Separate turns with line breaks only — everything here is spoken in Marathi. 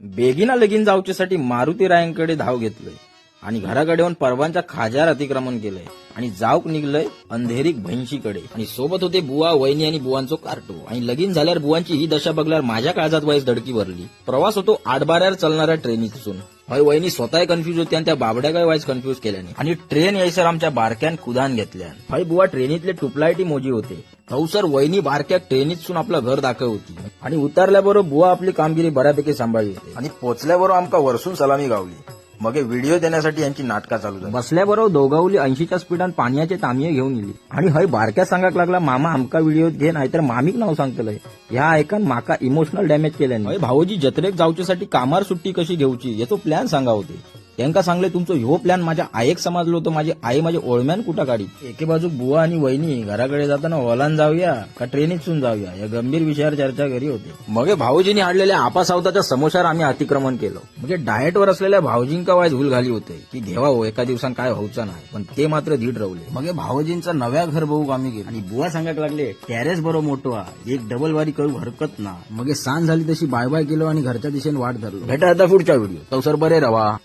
बेगिना लगीन जाऊच्यासाठी मारुती रायांकडे धाव घेतलंय आणि घराकडे येऊन परवांच्या खाज्यावर अतिक्रमण केलंय आणि जाऊक निघलंय अंधेरीक भैंशीकडे. आणि सोबत होते बुवा वहिनी आणि बुवांचो कार्टो. आणि लगीन झाल्यावर बुवांची ही दशा बघल्यावर माझ्या काळजात वयस धडकी भरली. प्रवास होतो आठबाऱ्यावर चालणाऱ्या ट्रेनीतून हय वहिनी स्वतः कन्फ्युज होती आणि त्या बाबड्या काय वाईस कन्फ्युज केल्याने. आणि ट्रेन यायसर आमच्या बारक्यान कुदान घेतल्या हय बुवा ट्रेनीतले टुपलायटी मोजी होते. सर वहिनी बारक्या ट्रेनीतसून आपलं घर दाखव होती. आणि उतरल्याबरोबर बुवा आपली कामगिरी बऱ्यापैकी सांभाळली. होती आणि पोचल्याबरोबर आमका वरसून सलामी गावली. मग हे व्हिडिओ देण्यासाठी यांची नाटका चालू झाली. बसल्याबरोबर दोघावली ऐंशीच्या स्पीडात पाण्याचे तामिये घेऊन येली आणि हय बारक्या सांगाक लागला मामा आमका व्हिडिओ घे नाहीतर मामीक नाव सांगतलंय. ह्या ऐकन माका इमोशनल डॅमेज केल्याने. भाऊजी जत्रेक जाऊच्यासाठी कामार सुट्टी कशी घेऊची याचो प्लॅन सांगा होते त्यांका सांगले तुमचं ह्यो प्लॅन माझ्या आईक समजलो होतो. माझी आई माझ्या ओळम्यान कुठं काढी? एके बाजू बुवा आणि वहिनी घराकडे जाताना ओलान जाऊया का ट्रेनीतून जाऊया? या गंभीर विषयावर चर्चा घरी होते. मग भाऊजींनी आणलेल्या आपासावताच्या समोशावर आम्ही अतिक्रमण केलं. म्हणजे डाएटवर असलेल्या भाऊजींका वाय झूल घाली होते. की घेवा हो एका दिवसात काय व्हायचं नाही. पण ते मात्र धीट रवले. मग भाऊजींचा नव्या घर बघू आम्ही गेलो. आणि बुवा सांगायला लागले टॅरेस बरो मोठो एक डबल वारी करू हरकत ना. मग सांज झाली तशी बाय बाय केलो आणि घरच्या दिशेने वाट धरलो. भेटा आता पुढच्या व्हिडिओ तवसर बरे रवा.